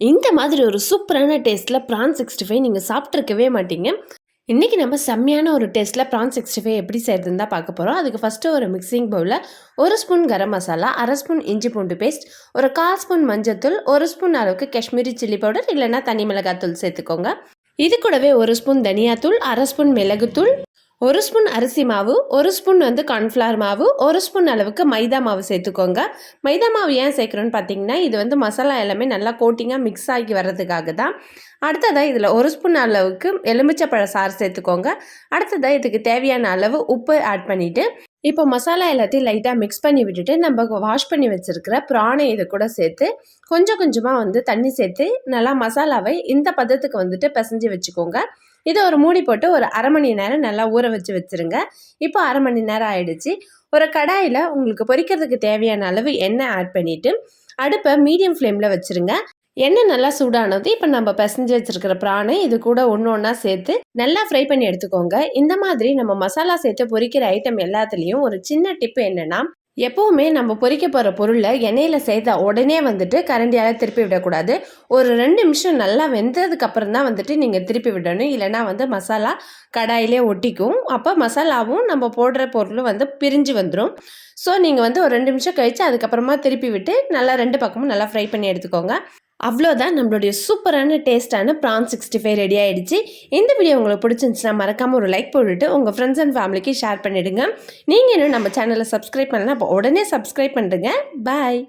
இந்த மாதிரி ஒரு சூப்பரான டேஸ்ட்டில் ப்ரான் சிக்ஸ்டி ஃபைவ் நீங்கள் சாப்பிட்ருக்கவே மாட்டீங்க. இன்றைக்கி நம்ம செம்மையான ஒரு டேஸ்ட்டில் ப்ரான் சிக்ஸ்டி ஃபைவ் எப்படி செய்கிறதுன்னு தான் பார்க்க போகிறோம் அதுக்கு ஃபஸ்ட்டு ஒரு மிக்சிங் பவுலில் ஒரு ஸ்பூன் கரம் மசாலா அரை ஸ்பூன் இஞ்சி பூண்டு பேஸ்ட் ஒரு கால் ஸ்பூன் மஞ்சத்தூள் ஒரு ஸ்பூன் அளவுக்கு காஷ்மீரி சில்லி பவுடர் இல்லைன்னா தனி மிளகாத்தூள் சேர்த்துக்கோங்க. இது கூடவே ஒரு ஸ்பூன் தனியாத்தூள் அரை ஸ்பூன் மிளகுத்தூள் ஒரு ஸ்பூன் அரிசி மாவு ஒரு ஸ்பூன் வந்து கார்ன்ஃப்ளவர் மாவு ஒரு ஸ்பூன் அளவுக்கு மைதா மாவு சேர்த்துக்கோங்க. மைதா மாவு ஏன் சேர்க்குறோன்னு பார்த்தீங்கன்னா இது வந்து மசாலா எல்லாமே நல்லா கோட்டிங்காக மிக்ஸ் ஆகி வர்றதுக்காக தான். அடுத்ததாக இதில் ஒரு ஸ்பூன் அளவுக்கு எலுமிச்சப்பழ சாறு சேர்த்துக்கோங்க. அடுத்ததாக இதுக்கு தேவையான அளவு உப்பு ஆட் பண்ணிவிட்டு இப்போ மசாலா எல்லாத்தையும் லைட்டாக மிக்ஸ் பண்ணி விட்டுட்டு நம்ம வாஷ் பண்ணி வச்சுருக்கிற ப்ரானை இது கூட சேர்த்து கொஞ்சம் கொஞ்சமாக வந்து தண்ணி சேர்த்து நல்லா மசாலாவை இந்த பதத்துக்கு வந்துட்டு பிசைஞ்சு வச்சுக்கோங்க. இதை ஒரு மூடி போட்டு ஒரு அரை மணி நேரம் நல்லா ஊற வச்சு வச்சுருங்க. இப்போ அரை மணி நேரம் ஆயிடுச்சு. ஒரு கடாயில் உங்களுக்கு பொரிக்கிறதுக்கு தேவையான அளவு எண்ணெய் ஆட் பண்ணிவிட்டு அடுப்பை மீடியம் ஃப்ளேமில் வச்சுருங்க. எண்ணெய் நல்லா சூடானது இப்போ நம்ம பிசைஞ்சு வச்சுருக்கிற ப்ரானை இது கூட ஒன்று ஒன்றா சேர்த்து நல்லா ஃப்ரை பண்ணி எடுத்துக்கோங்க. இந்த மாதிரி நம்ம மசாலா சேர்த்து பொரிக்கிற ஐட்டம் எல்லாத்துலேயும் ஒரு சின்ன டிப்பு என்னென்னா எப்போவுமே நம்ம பொறிக்க போகிற பொருளை எண்ணெயில் சேர்த்தா உடனே வந்துட்டு கரண்டியால் திருப்பி விடக்கூடாது. ஒரு ரெண்டு நிமிஷம் நல்லா வெந்ததுக்கு அப்புறம் தான் வந்துட்டு நீங்கள் திருப்பி விடணும். இல்லைனா வந்து மசாலா கடாயிலே ஒட்டிக்கும். அப்போ மசாலாவும் நம்ம போடுற பொருளும் வந்து பிரிஞ்சு வந்துடும் ஸோ நீங்கள் வந்து ஒரு ரெண்டு நிமிஷம் கழித்து அதுக்கப்புறமா திருப்பி விட்டு நல்லா ரெண்டு பக்கமும் நல்லா ஃப்ரை பண்ணி எடுத்துக்கோங்க. அவ்வளோதான் நம்மளுடைய சூப்பரான டேஸ்ட்டான ப்ரான் சிக்ஸ்டி ஃபைவ் ரெடி ஆகிடுச்சு இந்த வீடியோ உங்களுக்கு பிடிச்சிருந்துச்சுன்னா மறக்காமல் ஒரு லைக் போட்டுட்டு உங்கள் ஃப்ரெண்ட்ஸ் அண்ட் ஃபேமிலிக்கு ஷேர் பண்ணிவிடுங்க நீங்கள் இன்னும் நம்ம சேனலை சப்ஸ்கிரைப் பண்ணலாம் அப்போ உடனே சப்ஸ்கிரைப் பண்ணுறேங்க பாய்